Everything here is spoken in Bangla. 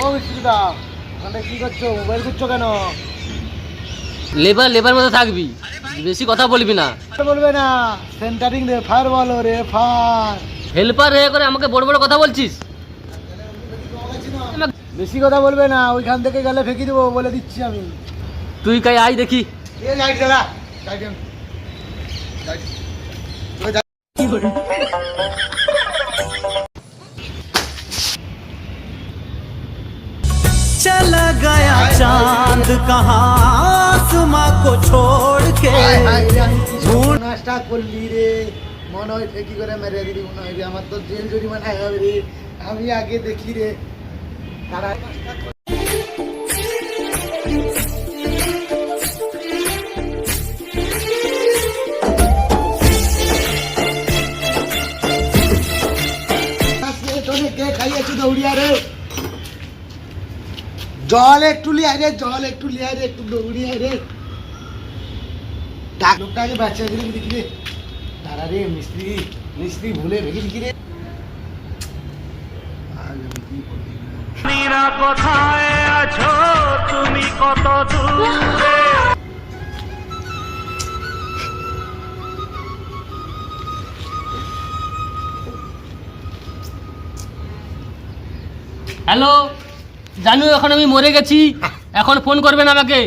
ও মিস্ত্রিদা ওখানে কি করছ? মোবাইল করছ কেন? লেবার লেবার মতো থাকবি। বেশি কথা বলবি না। বলবে না সেন্টারিং রে ফার বলো রে ফার হেল্পার হয়ে করে আমাকে বড় বড় কথা বলছিস? বেশি কথা বলবে না ওইখান থেকে গেলে ফেঁকি দেবো বলে দিচ্ছি আমি। তুই কাই আই দেখি। লাইট লাইট चला गया चांद कहाँ आसमां को छोड़ के নাচটা করলি রে মনে হয় ফেঁকি করে মেরে দিলি মনে হয় রে আমার তো জেল জরিমানা হবে রে আমি আগে দেখি রে তারা খাইয়েছে দৌড়িয়া রে জল একটু লিয়া রে জল একটু লিয়া রে একটু দৌড়িয়ারে ডাক লোকটাকে বাচ্চা দিলে দেখি রে তারা রে মিস্ত্রি মিস্ত্রি ভুলে ভেঙে কি রে কোথায় হ্যালো? জানু এখন আমি মরে গেছি। এখন ফোন করবেন আমাকে।